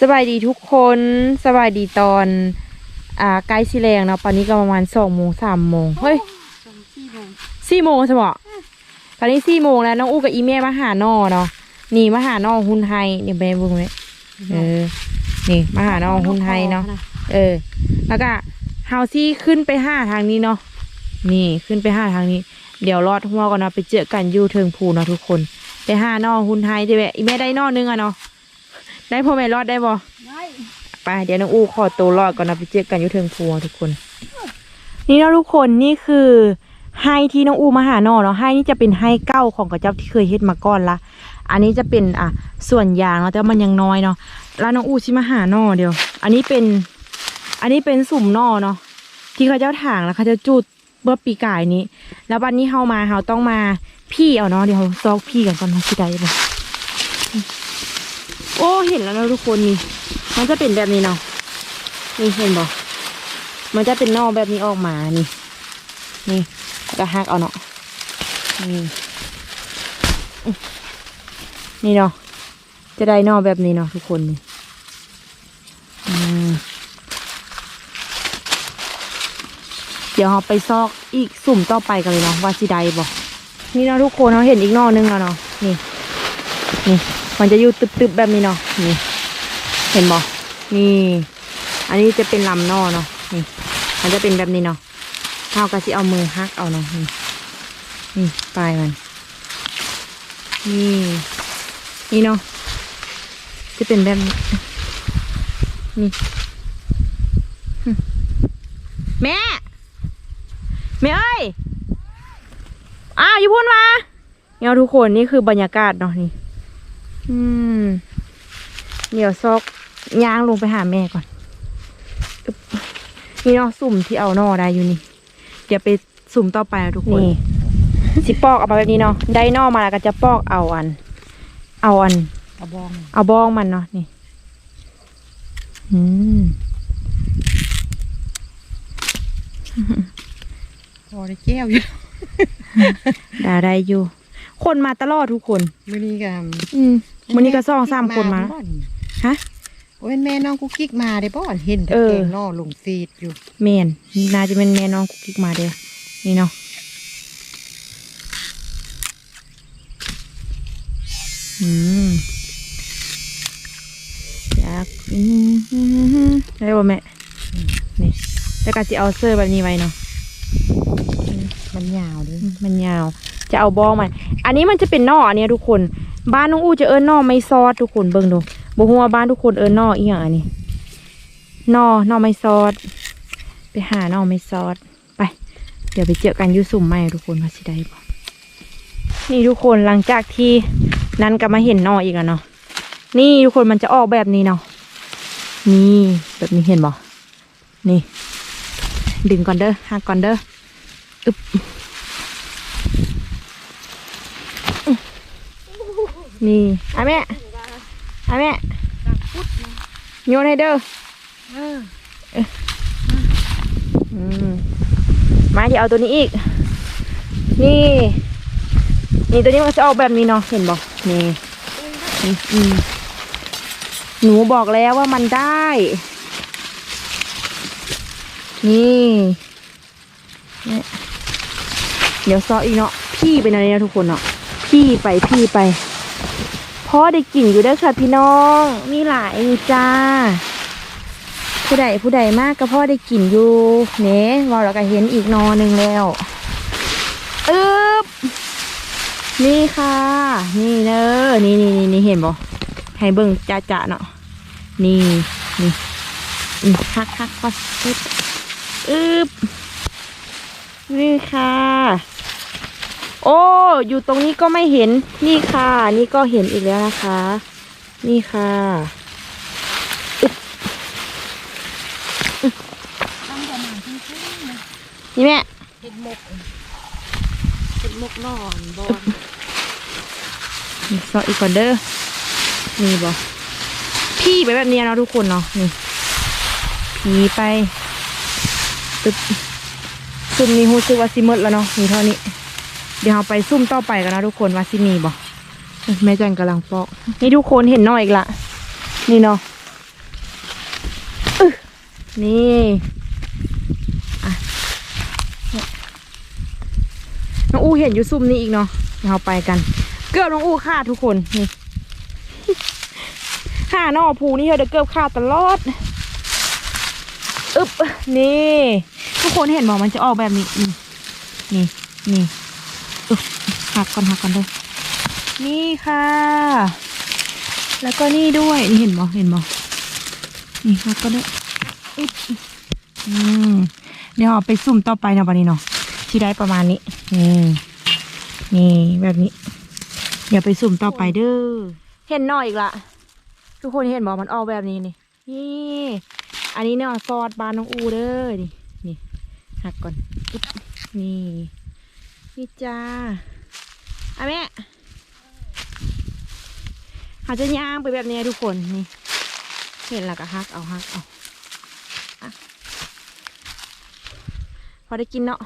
สบายดีทุกคนสบายดีตอน อ่าใกล้สิแรงเนาะตอนนี้ก็ประมาณสองโมงสามโมงเฮ้ยสี่โมงสี่โมงใช่ปะตอนนี้สี่โมงแล้วน้องอู้กับอีเม่มาหาน้อเนาะนี่มาหาน้อหุ่นไฮนี่ไปเบุ้งเลยเออนี่มาหาน้อหุ่นไฮเนาะเออ แล้วก็เฮาซี่ขึ้นไปห้าทางนี้เนาะนี่ขึ้นไปห้าทางนี้ เดี๋ยวรอดหัวก่อนเนาะไปเจอกันอยูเทิงภูเนาะทุกคนไปห้านอหุ่นไฮจะแบบอีเม่ได้น้อนึงอะเนาะ ได้พ่อแม่รอดได้บ่ได้ไปเดี๋ยวน้องอู้ขอตัวรอดก่อนนะไปเจอกันอยุเทิงพัวทุกคน นี่เนาะทุกคนนี่คือไฮที่น้องอู้มาหาหนอเนาะไฮนี่จะเป็นไฮเก้าของกระเจ้าที่เคยเฮ็ดมาก่อนละอันนี้จะเป็นอะส่วนยางเนาะแต่ว่ามันยังน้อยเนาะแล้วน้องอู้ชิมาหาหนอเดียว อันนี้เป็น อันนี้เป็นสุ่มหนอเนาะที่เขาเจ้าถางแล้วเขาจะจุดเมื่อปีกายนี้ แล้ววันนี้เฮามาเฮาต้องมาพี่เอาเนาะเดี๋ยวเราซอกพี่กันก่อนเนาะที่ใดบ่ โอ้เห็นแล้วนะทุกคนนี่มันจะเป็นแบบนี้เนาะนี่เห็นบ่มันจะเป็นนอกแบบนี้ออกมานี่ นี่ก็หักเอาเนาะนี่นี่เนาะจะได้นอกแบบนี้เนาะทุกคนนี่เดี๋ยวเราไปซอกอีกสุ่มต่อไปกันเลยเนาะว่าสิได้บ่นี่เนาะทุกคนเราเห็นอีกนอกนึงแล้วเนาะนี่นี่ มันจะอยู่ตึบๆแบบนี้เนาะนี่ เห็นบ่นี่ อันนี้จะเป็นลำนอเนาะนี่ มันจะเป็นแบบนี้เนาะเท่ากับที่เอามือฮักเอาเนาะนี่นี่ปลายมัน นี่นี่เนาะจะเป็นแบบนี้นี่แม่แม่เอ้ยอ้าวอย่าพูดมาเนี่ยทุกคนนี่คือบรรยากาศเนาะนี่ อืม เดี๋ยวซอกย่างลงไปหาแม่ก่อนอึ๊บนี่เนาะสุ่มที่เอานอได้อยู่นี่ เดี๋ยวไปสุ่มต่อไปนะทุกคน นี่สิปอกออกมาแบบนี้เนาะ ได้นอมาแล้วก็จะปอกเอาอัน เอาอันกระบอง เอาบ้องมันเนาะนี่ อืมพอได้แก้วอยู่ได้ได้อยู่ คนมาตลอดทุกคนมื้อนี้ก็อืม วันนี้ก็สองสามคนมาบ่ฮะโอ้ยแม่น้องกุ๊กกิ๊กมาได้บ่เห็นแต่เออเก่งนอลงฟีดอยู่เมนน่าจะเป็นแม่น้องกุ๊กกิ๊กมาเด้อนี่เนาะอืมอยากอืมได้บ่แม่นี่แล้วก็จะเอาเสื้อแบบนี้ไว้เนาะมันยาวเดิอืมมันยาว จะเอาบ้องมัน อันนี้มันจะเป็นนออันเนี้ยทุกคน บ้านน้องอู้จะเอิ้นนอไม่ซอดทุกคนเบิ่งดูบ่ฮู้ว่าบ้านทุกคนเอิ้นนออีหยังอันนี้นอนอไม่ซอด ไปหานอไม่ซอดไป เดี๋ยวไปเจอกันยูสุ่มใหม่ทุกคนว่าสิได้บ่นี่ทุกคนหลังจากที่นั้นก็มาเห็นนออีกแล้วเนาะนี่ทุกคนมันจะออกแบบนี้เนาะนี่แบบนี้เห็นบ่นี่ ดึงก่อนเด้อหักก่อนเด้ออึบ นี่อะแม่อะแม่โยนให้เด้อมาเดี๋ยวเอาตัวนี้อีก นี่ นี่ตัวนี้มันจะออกแบบนี้เนาะเห็นบอกนี่หนูบอกแล้วว่ามันได้ นี่เดี๋ยวซออีกเนาะพี่เป็นอะไรนะทุกคนเนาะพี่ไปพี่ไป พ่อได้กลิ่นอยู่เด้อค่ะพี่น้อง มีหลายอยู่จ้า ผู้ใดผู้ใดมากก็พ่อได้กลิ่นอยู่เน่ว่าเราก็เห็นอีกนอหนึ่งแล้วอึบนี่ค่ะ นี่เด้อนี่นี่นี่นี่เห็นบ่ให้เบิ่งจ้าจ้าเนาะนี่นี่ฮักฮักพออึ๊บอึ๊บนี่ค่ะ โอ้อยู่ตรงนี้ก็ไม่เห็นนี่ค่ะ นี่ก็เห็นอีกแล้วนะคะ นี่ค่ะนี่แม่เห็ดหมกเห็ดหมกนอนบอนนี่ซออีกก่อนเด้อนี่บอพี่ไปแบบเนี้ยเนาะทุกคนเนาะนี่พีไปตึ๊บซุ่มนี้รู้สึกว่าซิหมดแล้วเนาะมีเท่านี้ เดี๋ยวเราไปซุ่มต่อไปกันนะทุกคนว่าซิมีบ่แม่จันกำลังปอก นี่ทุกคนเห็นน่อยอีกละ นี่เนาะนี่น้องอู้เห็นอยู่ซุ่มนี้อีกเนาะเดี๋ยวเราไปกัน เกือบน้องอู้ขาทุกคนนี่ห้านอภูนี่เธอเดเกือบขาตลอดอึบนี่ ทุกคนเห็นบอกมันจะออกแบบนี้นี่นี่ หักก่อนหักก่อนเลยนี่ค่ะ แล้วก็นี่ด้วยนี่เห็นบอเห็นบอนี่หักก็ได้อืมเดี๋ยวเอาไปซุ่มต่อไปนะวันนี้เนาะที่ได้ประมาณนี้นี่นี่แบบนี้ เดี๋ยวไปสุ่มต่อไปเด้อเห็นหน่อยอีกละทุกคนเห็นบอกมันออกแบบนี้นี่นี่ อันนี้เนี่ยซอสบานน้องอูเด้อนี่นี่หักก่อนนี่ นี่จ้าอะแม่อาจจะย่างไปแบบนี้ทุกคนนี่ เห็นแล้วก็หักเอาหักเอาอะพอได้กินเนาะ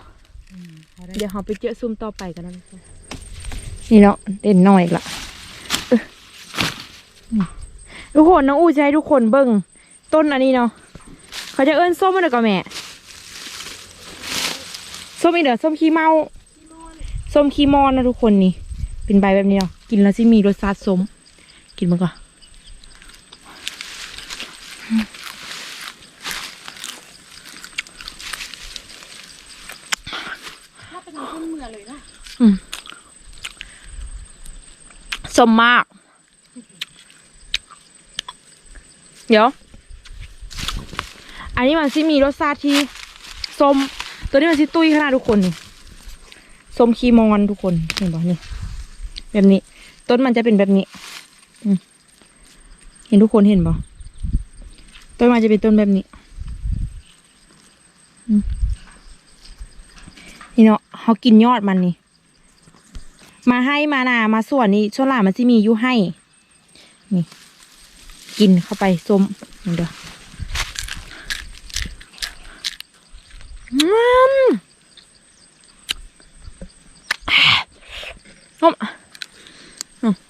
เดี๋ยวเราไปเจอซุ่มต่อไปกันนะทุกคนนี่เนาะเด่นหน่อยอีกละเอ้อนี่ทุกคนน้องอู้จะให้ทุกคนเบิ่งต้นอันนี้เนาะเขาจะเอิ้นส้มมันก็แม่ส้มอีเด้อส้มขี้เมา ส้มขี้มอนนะทุกคนนี่ เป็นใบแบบนี้เนาะกินแล้วสิมีรสชาติส้ม กินมันก่อนถ้าเป็นต้นเมือเลยนะส้มมาก เดี๋ยว อันนี้มันสิมีรสชาติที่ส้ม ตัวนี้มันสิตุ้ยขนาดทุกคนนี่ ส้มคีมอนทุกคนเห็นบ่นี่แบบนี้ ต้นมันจะเป็นแบบนี้เห็นทุกคนเห็นบ่ต้นมันจะเป็นต้นแบบนี้นี่เนาะเขากินยอดมันนี่ มาให้มานามาส่วนนี้ช่วงหลังมันจะมียู่ให้ นี่ กินเข้าไปส้มนี่เด้ออืมส้ม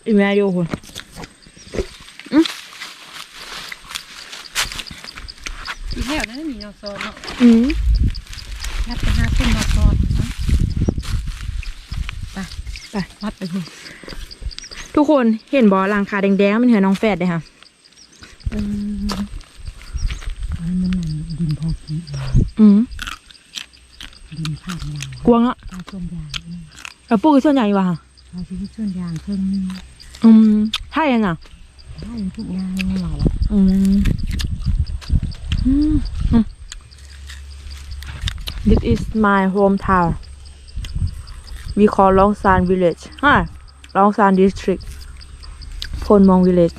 อืมอีแม่ดูคุณอีแถวนั้นมีนอซอนเนาะอืมนับไปห้าต้นนอซอนไปไปวัดไปเลยทุกคนเห็นบอหลังคาแดงๆมันเห็นน้องแฟดเลยค่ะอันมันนั่นดินพอกีอืมดินผ่านยางกวางอะปลาส้มยางแล้วปลูกส่วนใหญ่ว่ะปลาชีวิตส่วนยางเครื่องนึง อืมใช่ยังอะให้ทุกอย่างเหล่าอืมอืมอืม This is my hometown we call Longsan village ฮะ Longsan district พลมอง village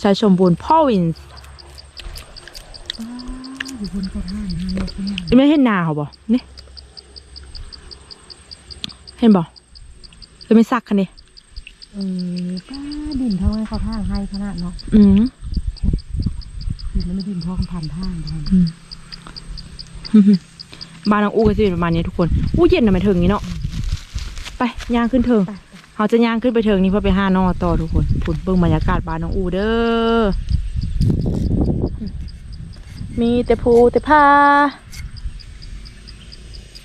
ชัยชมบูรณ์ province อยู่บนกระถางให้ยกเนี่ยไม่เห็นนาเขาบ่นี่ เห็นบ่จะไม่ซักคันนี้ เออป้าดินเท่าไห้เขาทางให้ขนาดเนาะอืมดินมันไม่ดินพอกันผ่านทางทางบ้านน้องอู้ก็จะเป็นประมาณนี้ทุกคน อู้เย็นนะไม่ถึงนี้เนาะ ไปย่างขึ้นเถิงไปเขาจะย่างขึ้นไปเถิงนี้เพื่อไปห้านอต่อทุกคนผุนเบิ่งบรรยากาศบ้านน้องอู้เด้อ มีแต่ภูแต่ผ้า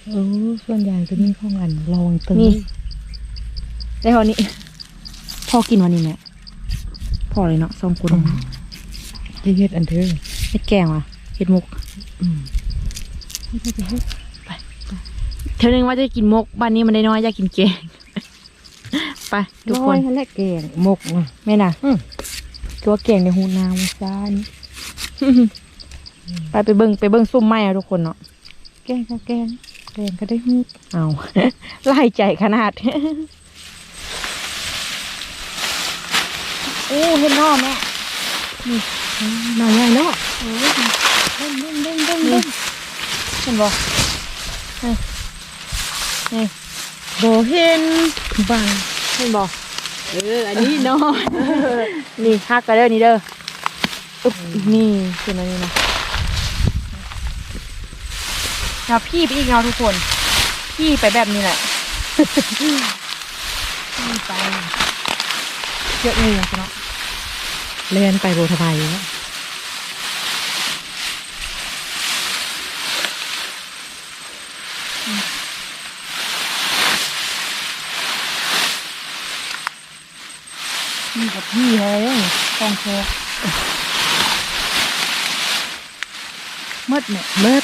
เออส่วนยางตัวนี้ข้องอันลองตึงนี่ได้เท่านี้ พอกินวันนี้แม่พอเลยเนาะสองคนที่เฮ็ดอันเธอเฮ็ดแกงว่ะเฮ็ดมุกอืมที่เฮ็ดเฮ็ดเท่านึงว่าจะกินมกบ้านนี้มันได้น้อยอยากกินแกงไปทุกคร้อยนหั่นแหละแกงหมกนะแม่น่ะอืมตัวแกงในหูนาวซ่านไปไปเบิ้งไปเบิ้งซุ่มไม้อะทุกคนเนาะแกงก็แกงแกงก็ได้ฮูดเอาไล่ใจขนาด โอ้เห็นนอแม่หน่อยใหญ่เนาะโอ้ยเด้งเด้งเด้งเด้งนี่เด้งเห็นบ่นี่นี่บ่เห็นบังเห็นบ่เอออันนี้เนาะนี่ฮักกันเด้อนี่เด้ออึ๊บนี่คืออันนี้นะแล้วพี่ไปอีกเนาะทุกคน พี่ไปแบบนี้แหละนี่ไปเยอะเลยอะเนาะ เลื่อนไปโบูทบายนี่แบบยี่เลยต้องเธอเมืดเนี่ยมืด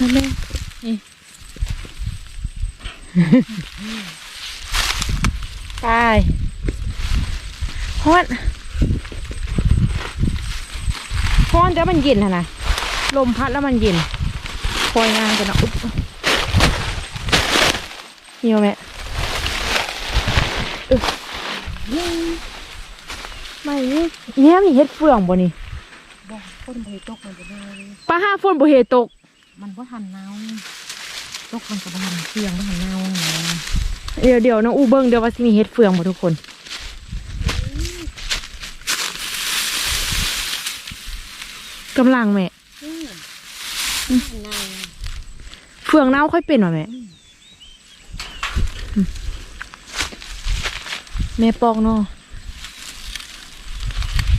มามาแม่นี่ตายฮอนฮอนแต่มันเย็นนะนะลมพัดแล้วมันเย็นคอยงานกันนะอุ๊บเหี่ยวแม่อึ๊บไม่นี่เนี่ยมีเฮ็ดเฟืองบ่นี่บอกคนบริตกมันจะได้ป้าห้าฝนบ่เฮตก มันก็ทันหนาวนี่ตกมันก็บ่ทันเสียงบ่ทันหนาวนี่นะเดี๋ยวเดี๋ยวน้องอูเบิ้งเดี๋ยวว่าสิมีเฮ็ดเฟืองบ่ทุกคนกำลังแม่อืมหนาวเฟืองเน่าค่อยเป็นว่ะแม่อืมแม่ปอกเนาะ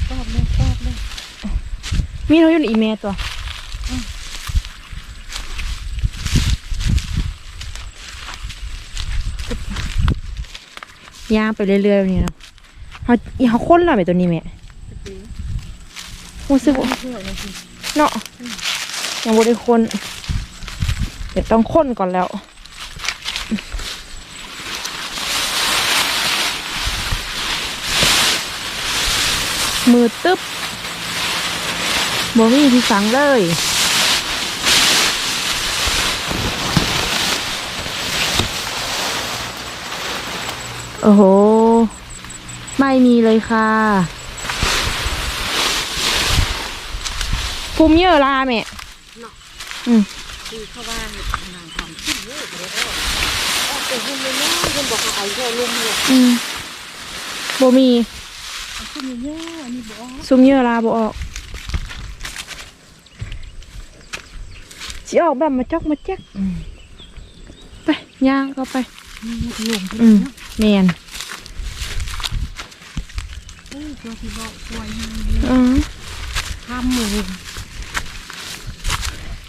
ชอบเลยชอบเลยมีเราอยู่ในอีเมลตัว ย่างไปเรื่อยๆแบบนี้เนาะเขาเขาค้นและแบบตัวนี้แม่รู้สึกว่าเชื่อเลยสิเนาะยังบ่ได้คนเดี๋ยวต้องค้นก่อนแล้วมือตึ๊บบ่มีที่สังเลย อ้โห ไม่มีเลยค่ะภูมิเยอะลาแม่อืมคือเขาว่าเห็ดนางทำขึ้นเยอะเลยแล้วออกไปหุ่นเลยเนาะคนบอกเขาเอาแค่ลมเลยอืมบ่มีเอาขึ้นเยอะๆอันนี้บอกซุมเยอะลาบ่ออกสิออกแบบมาจอกมาแจ๊กไปย่างก็ไปนี่ลมอืม แมนเออตัวที่บอกตัวยังอืมทำมือ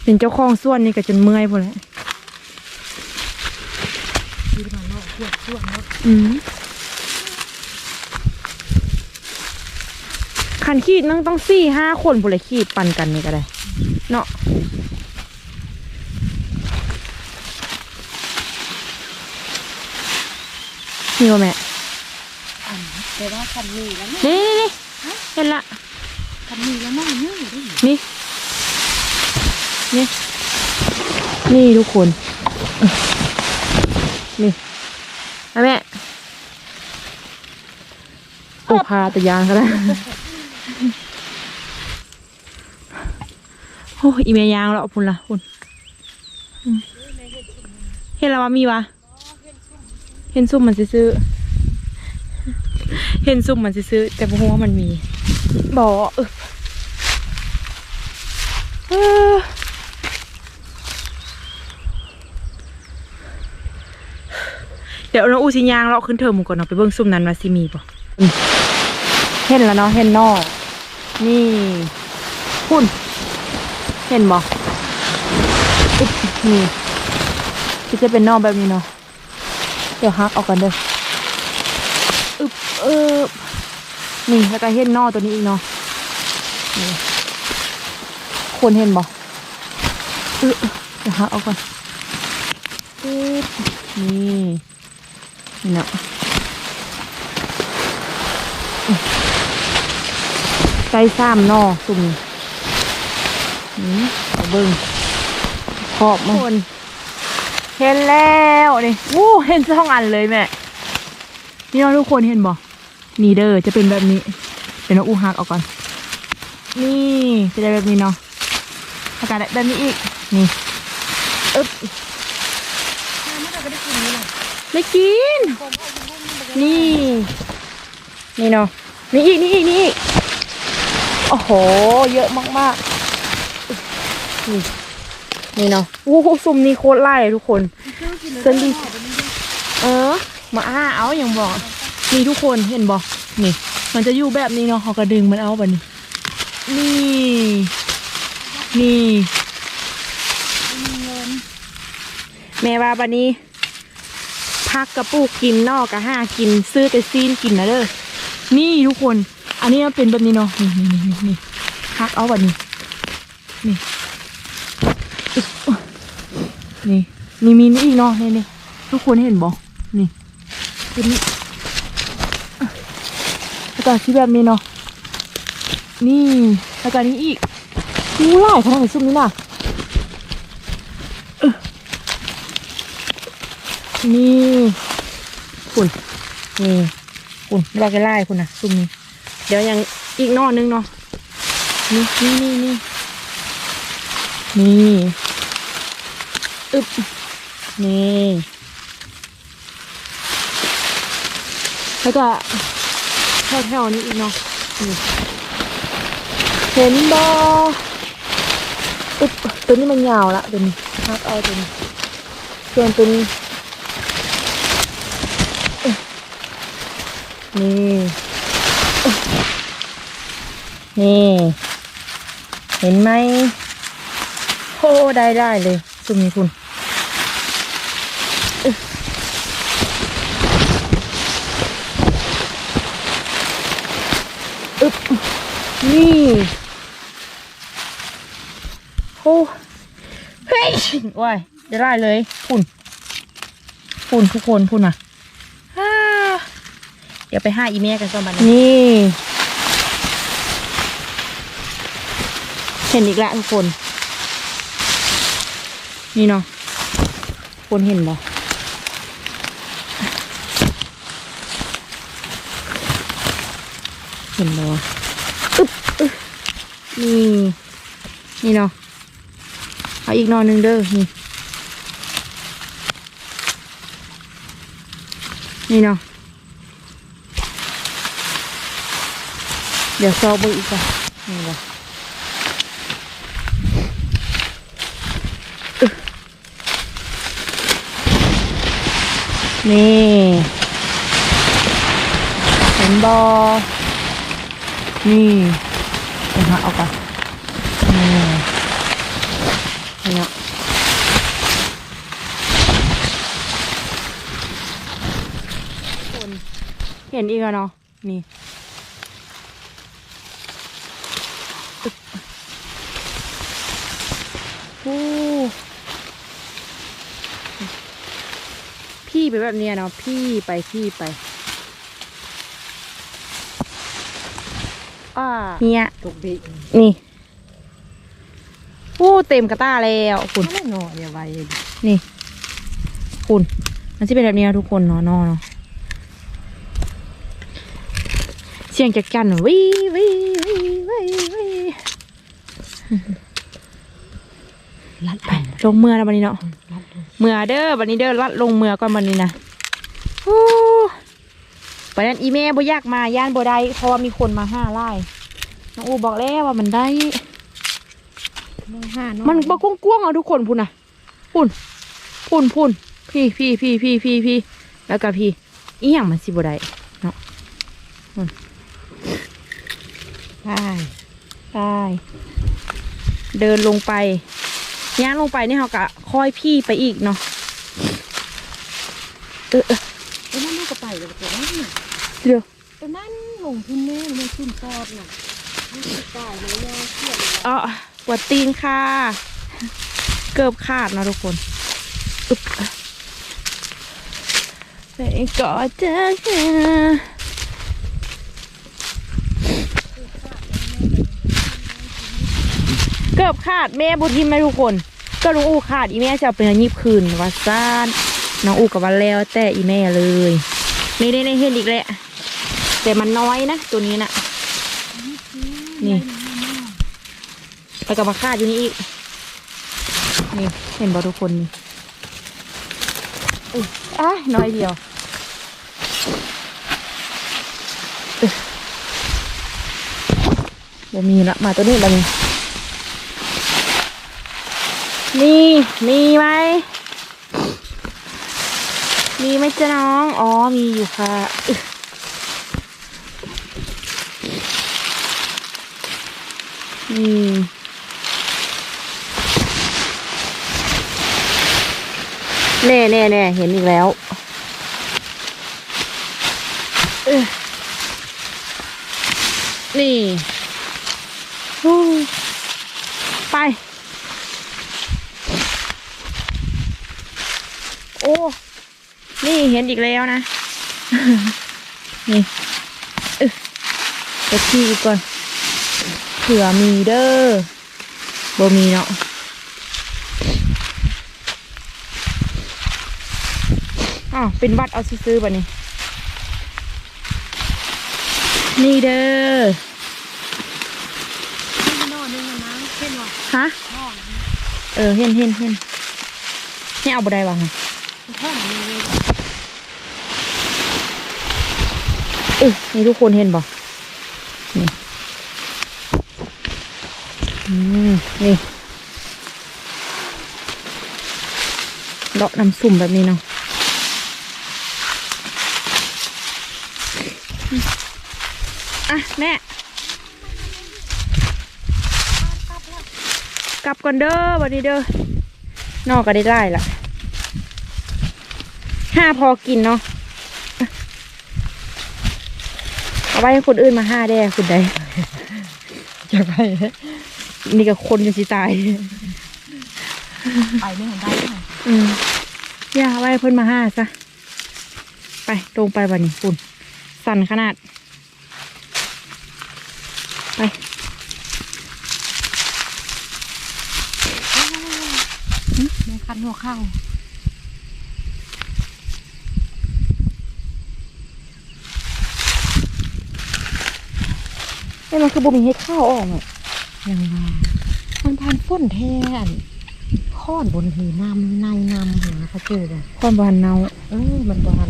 เป็นเจ้าของส่วนนี่ก็จนเมื่อยพอแหล้วที่มันเนาะขวดขวดเนาะอืมขันขีดนั่งต้องสี่ห้าคนพอเลยขีดปั่นกันนี่ก็ได้ เนาะ นี่ว่าแม่อันแต่ว่าคันมีแล้วเนาะนี่นี่นี่เห็นละคันมีแล้วเนาะเยอะเลยนี่นี่นี่ทุกคนนี่เอาแม่โอ้พาแต่ยางก็ได้โอ้อีเมยางแล้วพุ่นละพุ่นอืมเห็นแล้วว่ามีวะเห็นซุ่มมันสิซื้อเห็นซุ่มมันสิซื้อแต่บ่ฮู้ว่ามันมีบอกเออเออเดี๋ยวน้องอูสิยางเราะขึ้นเทอมก่อนเนาะไปเบิ่งซุ่มนั้นว่าสิมีป่ะเห็นแล้วเนาะเห็นนอกนี่พุ่นเห็นบ่อุ๊บนี่ที่จะเป็นนอกแบบนี้เนาะ เดี๋ยวฮักออกกันเด้ออึบเออนี่แล้วก็เห็นนอตัวนี้อีกเนาะคนเห็นบ่เออเดี๋ยวหาเอาก่อนปึ๊บนี่นี่เนาะอื้อไก่ซ้ำนอสุ่มนี่เอาเบิ้งขอบมันคน เห็นแล้วนี่วู้เห็นสองอันเลยแม่ นี่เราะทุกคนเห็นบ่นี่เด้อจะเป็นแบบนี้เดี๋ยวน้องอูหักเอาก่อน นี่จะได้แบบนี้เนาะอากาศแบบนี้อีก นี่อึ๊บไม่ได้กิน นี่ นี่เนาะนี่อีกนี่อีกนี่อีกโอ้โห เยอะมากๆนี่ นี่เนาะโอ้โหซุ่มนี่โคตรไล่เลยทุกคนเส้นดีเออ มาอ้าเอาอย่างบอกนี่ทุกคนเห็นบอกนี่ มันจะอยู่แบบนี้เนาะเขาก็ดึงมันเอาแบบนี้ นี่ นี่มีเงินแม่ว่าบันนี้พักกระปุกกินนอกกะห้ากิน ซื้อแต่ซีนกินนะเด้อนี่ทุกคน อันนี้มันเป็นแบบนี้เนาะนี่นี่นี่นี่พักเอาแบบนี้นี่อึ๊บ นี่ นี่มีนี่อีกเนาะนี่นี่ทุกคนเห็นบ่นี่เป็นนี่แล้วก็ที่แบบนี้เนาะนี่แล้วก็นี้อีกอู้หลายขนาดไหนซุ่มนี้น่ะนี่คุณนี่คุณไม่ได้กันไล่คุณนะซุ่มนี้เดี๋ยวยังอีกนอนึงเนาะนี่นี่นี่นี่นี่ อึบนี่แล้วก็แถวๆนี้อีกเนาะเห็นบออึบตัวนี้มันยาวละตัวนี้พักเอาตัวนี้ส่วนตัวนี้นี่นี่ เห็นไหมโอ้ได้ได้เลยซุ่มนี้คุณอึ๊ะอึ๊บ นี่โอ้เฮ้ยว้ายได้ได้เลยคุณคุณทุกคนคุณอะอ่าเดี๋ยวไปห้าอีเมลกันสักวันนี่เห็นอีกแล้วทุกคน นี่เนาะคนเห็นบ่เห็นบ่อึ๊บอึ๊บ นี่ นี่เนาะเอาอีกหนอนหนึ่งเด้อนี่นี่เนาะเดี๋ยวซอเบอร์อีกอะนี่วะอึ๊ะนี่เห็นบอนี่ เดี๋ยวหาเอาก่อนนี่นี่เนาะคนเห็นอีกแล้วเนาะนี่โอ้พี่ไปแบบเนี้ยเนาะพี่ไปพี่ไป อ่าเนี่ยตกดินี่โอ้เต็มกระต้าแล้วคุณไม่หน่อยอย่าไว้นี่ คุณมันจะเป็นแบบนี้นะทุกคนเนาะเนาะเนาะเสียงจักจันวิวิวิวิวิลัดไปลงเมือแล้ววันนี้เนาะลัดเมื่อเด้อวันนี้เด้อลัดลงเมื่อก่อนวันนี้นะโอ้ วันนั้นอีเม่บ่อยากมาย่านบ่ได้เพราะว่ามีคนมาห้าไล่น้องอูบอกแล้วว่ามันได้น้องห้าน้มันบ่กว้างๆเอาทุกคนพุ่นน่ะพุ่นพุ่นพุ่นพี่พี่พี่พี่พี่พี่แล้วก็พี่อีหยังมันสิบ่ได้เนาะใช่ได้เดินลงไปย่างลงไปนี่เขากะค่อยพี่ไปอีกเนาะเออ เดี๋ยวตัวนั้นลงทุนแน่มันขึ้นตอดน่ะมันจะตายเลยยาเครียดเลยเออปวดตีนค่ะ เกือบขาดนะทุกคนอึบไปกอดเจอค่ะเกือบขาดแม่บุทิมไหมทุกคนก็ลุงอูขาดอีแม่จะเอาไปยิบคืนวัดซ่านน้องอูกับวันแล้วแต่อีแม่เลยนี่ได้ในเห็นอีกแหละ แต่มันน้อยนะ ตัวนี้นะนี่แล้วก็มาคาอยู่นี่อีก นี่เห็นบ่ทุกคนนี่อะน้อยเดียวบ่มีละมาตัวนี้ละนี่มีมีไหมมีไหมจ๊ะน้อง อ๋อ มีอยู่ค่ะ แน่แน่แน่เห็นอีกแล้วเอ้ยนี่ไป โอ้ นี่เห็นอีกแล้วนะ นี่เออไปขี้อีกก่อน เผื่อมีเด้อบ่มีเนาะอ้าวเป็นวัดเอาซื้อๆบ่นี่นี่เด้อที่นอนนึงนะนะเช่นว่าฮะห้องเออเห็นเห็นเห็นให้เอาบ่ได้วะไงห้องนี้เลยเออนี่ทุกคนเห็นบ่นี่ อืม นี่เลาะน้ำสุ่มแบบนี้เนาะอะ แม่ กลับก่อนเด้อวันนี้เด้อนอกก็ได้ไล่ละห้าพอกินเนาะเอาไว้ให้คนอื่นมาห้าได้คุณใดอยากไป นี่กับคนจะสิตายไปไม่เห็นได้ไหมอืมอย่าเอาไว้ให้เพิ่นมาห้าซะ ไปตรงไปวันนี้คุณสั่นขนาด ไปแม่คันหัวเข้านี่มันคือบุมีเฮ็ดข้าวออกอะ ยังไงมันพันฝนแทนข้อนบนหีน้ำในน้ำหัวเขาเจอเลยความบานเนาเออมันบาน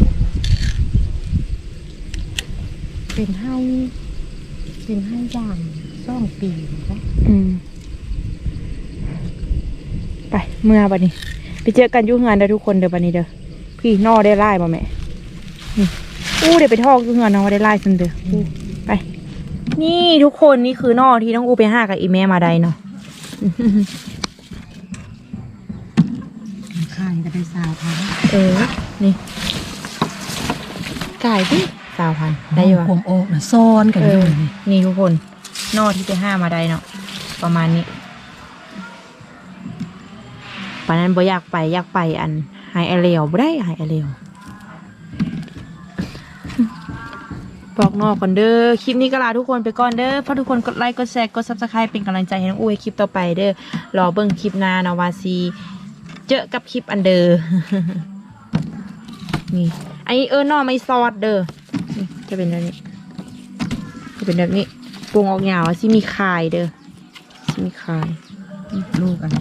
เป็นให้เป็นให้ย่างซ่องปีนะคะอืมไปเมื่อบัดนี้ ไปเจอกันอยุ่งานเด้อทุกคนเด้อบัดนี้เด้อพี่นอได้ไล่บ่แม่นี่อู้เดี๋ยวไปทอกอยุ่งานน้องได้ไล่ซันเด้ออู้ไป นี่ทุกคนนี่คือนอที่น้องอูไปห้ากับอีแม่มาได้เนาะขายก็ได้สาวพันเออ นี่จ่ายดิสาวพันได้อยู่ขววะมโอกนะซ้อนกันเออยู่อนี่นี่ทุกคน นอที่ไปห้ามาได้เนาะประมาณนี้ปานนั้นบ่อยากไปอยากไปอันหายไอเลียวบ่ได้หายไอเลียว บอกนอกก่อนเด้อ คลิปนี้ก็ลาทุกคนไปก่อนเด้อฝากทุกคนกดไลค์ กดแชร์ กด subscribe เป็นกำลังใจให้น้องอุ้ยคลิปต่อไปเด้อ รอเบิ่งคลิปหน้านาะวาซี เจอกับคลิปอันเดอร์นี่ อันนี้เออนอไม่ซอสเด้อ นี่จะเป็นแบบนี้ จะเป็นแบบนี้ปรุงออกยาวสิมีคายเด้อสิมีคาย ลูกอัน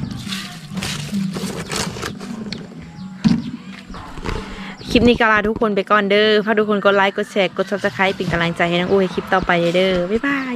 คลิปนี้ก็ลาทุกคนไปก่อนเด้อฝากทุกคนกดไลค์ กดแชร์ กดซับสไครป์เป็นกำลังใจให้น้องอุ้ยคลิปต่อไปเด้อ บ๊ายบาย